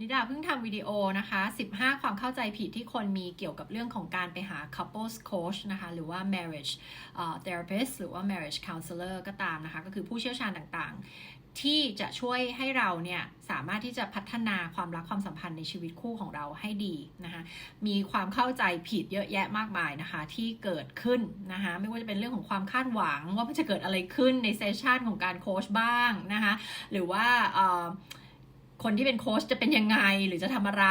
นิดาเพิ่งทำวิดีโอนะคะ 15 ความเข้าใจผิดที่คนมีเกี่ยวกับเรื่องของการไปหา couples coach นะคะ หรือว่า marriage therapist หรือว่า marriage counselor ก็ตามนะคะ ก็คือผู้เชี่ยวชาญต่างๆ ที่จะช่วยให้เราเนี่ย สามารถที่จะพัฒนาความรักความสัมพันธ์ในชีวิตคู่ของเราให้ดีนะคะ มีความเข้าใจผิดเยอะแยะมากมายนะคะ ที่เกิดขึ้นนะคะ ไม่ว่าจะเป็นเรื่องของความคาดหวังว่ามันจะเกิดอะไรขึ้นในเซสชันของการโค้ชบ้างนะคะ หรือว่า คนที่เป็นโค้ชจะเป็นยังไงหรือจะทำอะไร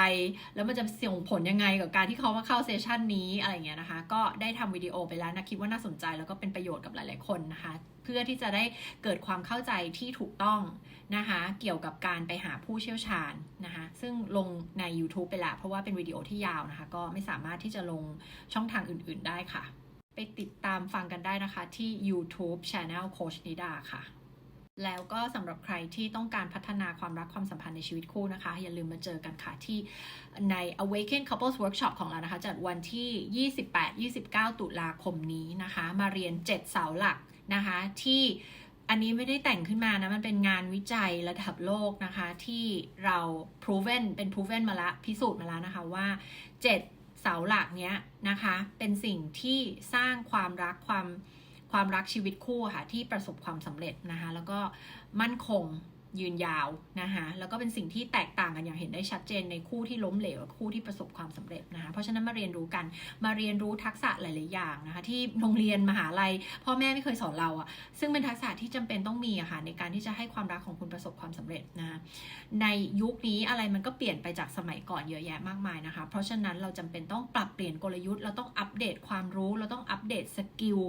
แล้วมันจะส่งผลยังไงกับการที่เขามาเข้าเซสชันนี้อะไรเงี้ยนะคะ ก็ได้ทำวิดีโอไปแล้วนะคิดว่าน่าสนใจแล้วก็เป็นประโยชน์กับหลาย ๆ คนนะคะ เพื่อที่จะได้เกิดความเข้าใจที่ถูกต้องนะคะ เกี่ยวกับการไปหาผู้เชี่ยวชาญนะคะ ซึ่งลงใน YouTube ไปแล้วเพราะว่าเป็นวิดีโอที่ยาวนะคะ ก็ไม่สามารถที่จะลงช่องทางอื่น ๆ ได้ค่ะ ไปติดตามฟังกันได้นะคะที่ YouTube Channel โคชนิดาค่ะ แล้วก็สำหรับใครที่ต้องการพัฒนาความรักความสัมพันธ์ในชีวิตคู่นะคะ อย่าลืมมาเจอกันค่ะที่ใน Awaken Couples Workshop ของเรานะคะจัดวันที่ 28-29 ตุลาคมนี้นะคะ มาเรียน 7 เสาหลักนะคะที่อันนี้ไม่ได้แต่งขึ้นมานะ มันเป็นงานวิจัยระดับโลกนะคะ ที่เรา proven เป็น proven มาละพิสูจน์มาแล้วนะคะว่า 7 เสาหลักเนี้ยนะคะ เป็นสิ่งที่สร้างความรักความ ความรักชีวิตคู่ค่ะที่ประสบความสำเร็จนะคะแล้วก็มั่นคง ยืนยาวนะคะแล้วก็เป็นสิ่งที่แตกต่างกันอย่างเห็นได้ชัดเจนในคู่ที่ล้มเหลวคู่ที่ประสบความสำเร็จนะคะเพราะฉะนั้นมาเรียนรู้กันมาเรียนรู้ทักษะหลาย ๆ อย่างนะคะที่โรงเรียนมหาลัย พ่อแม่ไม่เคยสอนเราอะซึ่งเป็นทักษะที่จำเป็นต้องมีอะค่ะในการที่จะให้ความรักของคุณประสบความสำเร็จนะคะในยุคนี้อะไรมันก็เปลี่ยนไปจากสมัยก่อนเยอะแยะมากมายนะคะ เพราะฉะนั้นเราจำเป็นต้องปรับเปลี่ยนกลยุทธ์เราต้องอัปเดตความรู้เราต้องอัปเดตสกิล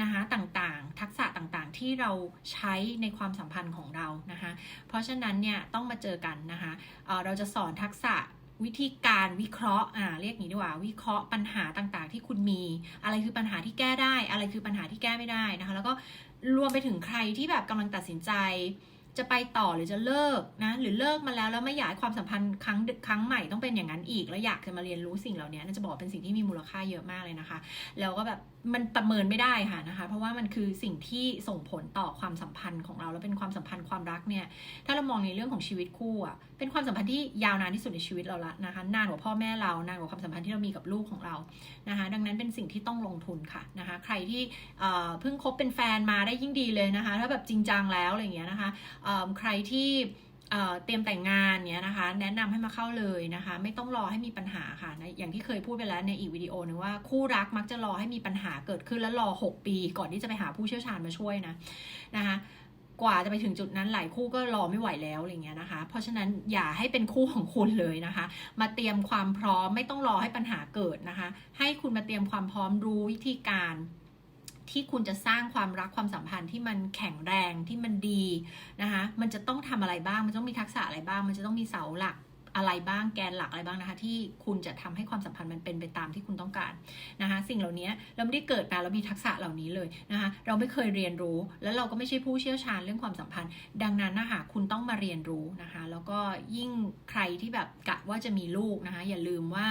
นะคะต่าง ๆ ทักษะต่าง ๆ ที่เราใช้ในความสัมพันธ์ของเรานะคะเพราะฉะนั้นเนี่ยต้องมาเจอกันนะคะเเราจะสอนทักษะวิธีการวิเคราะห์อ่าเรียกงนี้ดีกว่าวิเคราะห์ปัญหาต่างๆ ที่คุณมี อะไรคือปัญหาที่แก้ได้ อะไรคือปัญหาที่แก้ไม่ได้นะคะ แล้วก็รวมไปถึงใครที่แบบกำลังตัดสินใจ จะไปต่อหรือจะเลิกนะหรือเลิกมาแล้วแล้วไม่อยากความสัมพันธ์ครั้งครั้งใหม่ต้องเป็นอย่างนั้นอีกแล้วอยากจะมาเรียนรู้สิ่งเหล่านี้น่าจะบอกเป็นสิ่งที่มีมูลค่าเยอะมากเลยนะคะ แล้วก็แบบมันประเมินไม่ได้ค่ะนะคะ เพราะว่ามันคือสิ่งที่ส่งผลต่อความสัมพันธ์ของเราแล้วเป็นความสัมพันธ์ความรักเนี่ยถ้าเรามองในเรื่องของชีวิตคู่อะเป็นความสัมพันธ์ที่ยาวนานที่สุดในชีวิตเราละนะคะนานกว่าพ่อแม่เรานานกว่าความสัมพันธ์ที่เรามีกับลูกของเรานะคะ ดังนั้นเป็นสิ่งที่ต้องลงทุนค่ะนะคะ ใครที่เพิ่งคบเป็นแฟนมาได้ยิ่งดีเลยนะคะ ถ้าแบบจริงจังแล้วอะไรอย่างเงี้ยนะคะใครที่เตรียมแต่งงานเนี้ยนะคะ แนะนำให้มาเข้าเลยนะคะ ไม่ต้องรอให้มีปัญหาค่ะนะอย่างที่เคยพูดไปแล้วในอีกวิดีโอนึงว่าคู่รักมักจะรอให้มีปัญหาเกิดขึ้นแล้วรอ 6 ปี ก่อนที่จะไปหาผู้เชี่ยวชาญมาช่วยนะนะคะกว่าจะไปถึงจุดนั้นหลายคู่ก็รอไม่ไหวแล้วอะไรเงี้ยนะคะ เพราะฉะนั้นอย่าให้เป็นคู่ของคุณเลยนะคะ มาเตรียมความพร้อมไม่ต้องรอให้ปัญหาเกิดนะคะ ให้คุณมาเตรียมความพร้อมรู้วิธีการ ที่คุณจะสร้างความรักความสัมพันธ์ที่มันแข็งแรงที่มันดีนะคะมันจะต้องทำอะไรบ้าง มันต้องมีทักษะอะไรบ้าง มันจะต้องมีเสาหลัก อะไรบ้างแกนหลักอะไรบ้างนะคะ ที่คุณจะทำให้ความสัมพันธ์มันเป็นไปตามที่คุณต้องการนะคะ สิ่งเหล่านี้เราไม่ได้เกิดมาแล้วมีทักษะเหล่านี้เลยนะคะ เราไม่เคยเรียนรู้ แล้วเราก็ไม่ใช่ผู้เชี่ยวชาญเรื่องความสัมพันธ์ ดังนั้นนะคะคุณต้องมาเรียนรู้นะคะ แล้วก็ยิ่งใครที่แบบกะว่าจะมีลูกนะคะ อย่าลืมว่า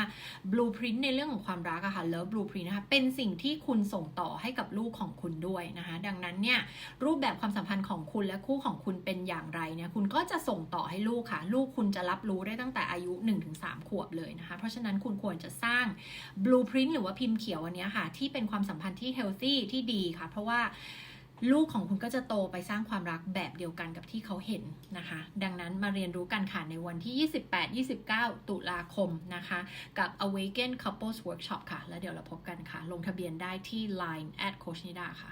blueprint ในเรื่องของความรักอะค่ะ love blueprint นะคะเป็นสิ่งที่คุณส่งต่อให้กับลูกของคุณด้วยนะคะ ดังนั้นเนี่ยรูปแบบความสัมพันธ์ของคุณและคู่ของคุณเป็นอย่างไรเนี่ยคุณก็จะส่งต่อให้ลูกค่ะ ลูกคุณจะรับรู้ได้ตั้งแต่อายุ 1-3 ขวบเลยนะคะ เพราะฉะนั้นคุณควรจะสร้าง blueprint หรือว่าพิมพ์เขียวอันนี้ค่ะ ที่เป็นความสัมพันธ์ที่ healthy ที่ดีค่ะ เพราะว่าลูกของคุณก็จะโตไปสร้างความรักแบบเดียวกันกับที่เขาเห็นนะคะ ดังนั้นมาเรียนรู้กันค่ะในวันที่ 28-29 ตุลาคมนะคะ กับ Awaken Couples Workshop ค่ะ แล้วเดี๋ยวเราพบกันค่ะ ลงทะเบียนได้ที่ Line at Coach Nida ค่ะ